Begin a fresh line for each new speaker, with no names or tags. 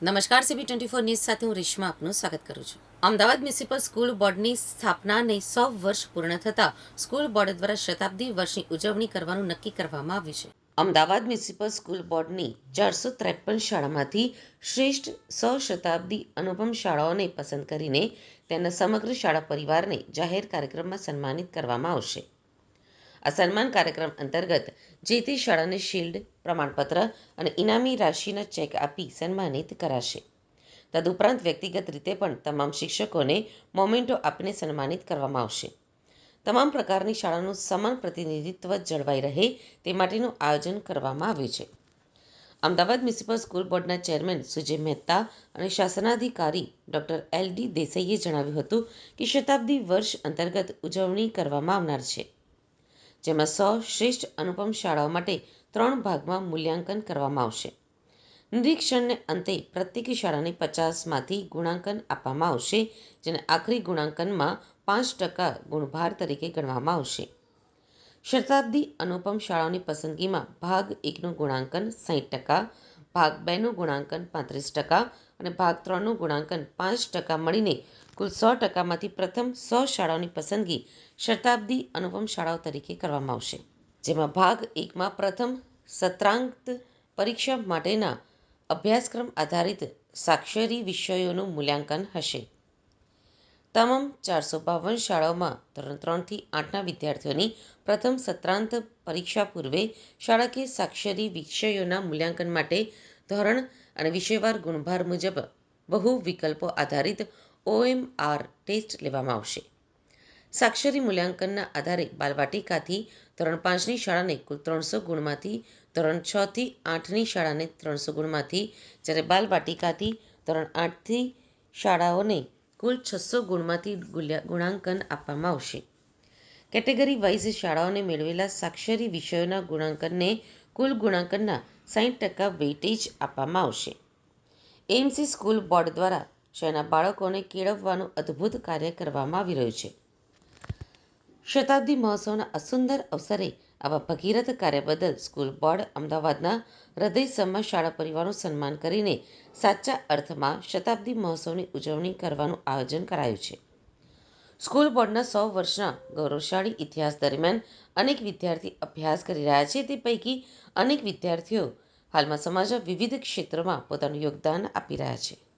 નમસ્કાર CB twenty four news સાથે હું રેશમા આપનું સ્વાગત કરું છું. અમદાવાદ મ્યુનિસિપલ સ્કૂલ બોર્ડની સ્થાપનાને સો વર્ષ પૂર્ણ થતાં સ્કૂલ બોર્ડ દ્વારા શતાબ્દી વર્ષની ઉજવણી કરવાનું નક્કી કરવામાં આવ્યું છે. અમદાવાદ મ્યુનિસિપલ સ્કૂલ બોર્ડની ચારસો ત્રેપન શાળામાંથી શ્રેષ્ઠ સો શતાબ્દી અનુપમ શાળાઓને પસંદ કરીને તેના સમગ્ર શાળા પરિવારને જાહેર કાર્યક્રમમાં સન્માનિત કરવામાં આવશે. આ સન્માન કાર્યક્રમ અંતર્ગત જે તે શાળાને શિલ્ડ, પ્રમાણપત્ર અને ઇનામી રાશિના ચેક આપી સન્માનિત કરાશે. તદુપરાંત વ્યક્તિગત રીતે પણ તમામ શિક્ષકોને મોમેન્ટો આપીને સન્માનિત કરવામાં આવશે. તમામ પ્રકારની શાળાનું સમાન પ્રતિનિધિત્વ જળવાઈ રહે તે માટેનું આયોજન કરવામાં આવ્યું છે. અમદાવાદ મ્યુનિસિપલ સ્કૂલ બોર્ડના ચેરમેન સુજય મહેતા અને શાસનાધિકારી ડોક્ટર એલ ડી દેસાઈએ જણાવ્યું હતું કે શતાબ્દી વર્ષ અંતર્ગત ઉજવણી કરવામાં આવનાર છે. જેમાં સો શ્રેષ્ઠ અનુપમ શાળાઓ માટે ત્રણ ભાગમાં મૂલ્યાંકન કરવામાં આવશે. નિરીક્ષણને અંતે પ્રત્યેક શાળાને પચાસમાંથી ગુણાંકન આપવામાં આવશે, જેને આખરી ગુણાંકનમાં પાંચ ટકા ગુણભાર તરીકે ગણવામાં આવશે. શતાબ્દી અનુપમ શાળાઓની પસંદગીમાં ભાગ એકનું ગુણાંકન સાહીઠ ટકા ભાગ બેનું ગુણાંકન પાંત્રીસ ટકા અને ભાગ ત્રણનું ગુણાંકન પાંચ ટકા મળીને કુલ સો ટકામાંથી પ્રથમ સો શાળાઓની પસંદગી શતાબ્દી અનુપમ શાળાઓ તરીકે કરવામાં આવશે. જેમાં ભાગ એકમાં પ્રથમ સત્રાંત પરીક્ષા માટેના અભ્યાસક્રમ આધારિત સાક્ષરી વિષયોનું મૂલ્યાંકન હશે. તમામ ચારસો બાવન શાળાઓમાં ધોરણ ત્રણથી આઠના વિદ્યાર્થીઓની પ્રથમ સત્રાંત પરીક્ષા પૂર્વે શાળાકીય સાક્ષરી વિષયોના મૂલ્યાંકન માટે ધોરણ અને વિષયવાર ગુણભાર મુજબ બહુ વિકલ્પો આધારિત ઓએમઆર ટેસ્ટ લેવામાં આવશે. સાક્ષરી મૂલ્યાંકનના આધારે બાલવાટિકાથી ધોરણ પાંચની શાળાને કુલ ત્રણસો ગુણમાંથી ધોરણ છથી આઠની શાળાને ત્રણસો ગુણમાંથી, જ્યારે બાલવાટિકાથી ધોરણ આઠથી શાળાઓને કુલ છસો ગુણમાંથી ગુણાંકન આપવામાં આવશે. કેટેગરી વાઇઝ શાળાઓને મેળવેલા સાક્ષરી વિષયોના ગુણાંકનને કુલ ગુણાંકનના સાહીઠ ટકા વેઇટેજ આપવામાં આવશે. એમસી સ્કૂલ બોર્ડ દ્વારા શહેરના બાળકોને કેળવવાનું અદ્ભુત કાર્ય કરવામાં આવી રહ્યું છે. શતાબ્દી મહોત્સવના આ સુંદર અવસરે આવા ભગીરથ કાર્ય બદલ સ્કૂલ બોર્ડ અમદાવાદના હૃદયસમા શાળા પરિવારનું સન્માન કરીને સાચા અર્થમાં શતાબ્દી મહોત્સવની ઉજવણી કરવાનું આયોજન કરાયું છે. સ્કૂલ બોર્ડના સો વર્ષના ગૌરવશાળી ઇતિહાસ દરમિયાન અનેક વિદ્યાર્થી અભ્યાસ કરી રહ્યા છે. તે પૈકી અનેક વિદ્યાર્થીઓ હાલમાં સમાજના વિવિધ ક્ષેત્રોમાં પોતાનું યોગદાન આપી રહ્યા છે.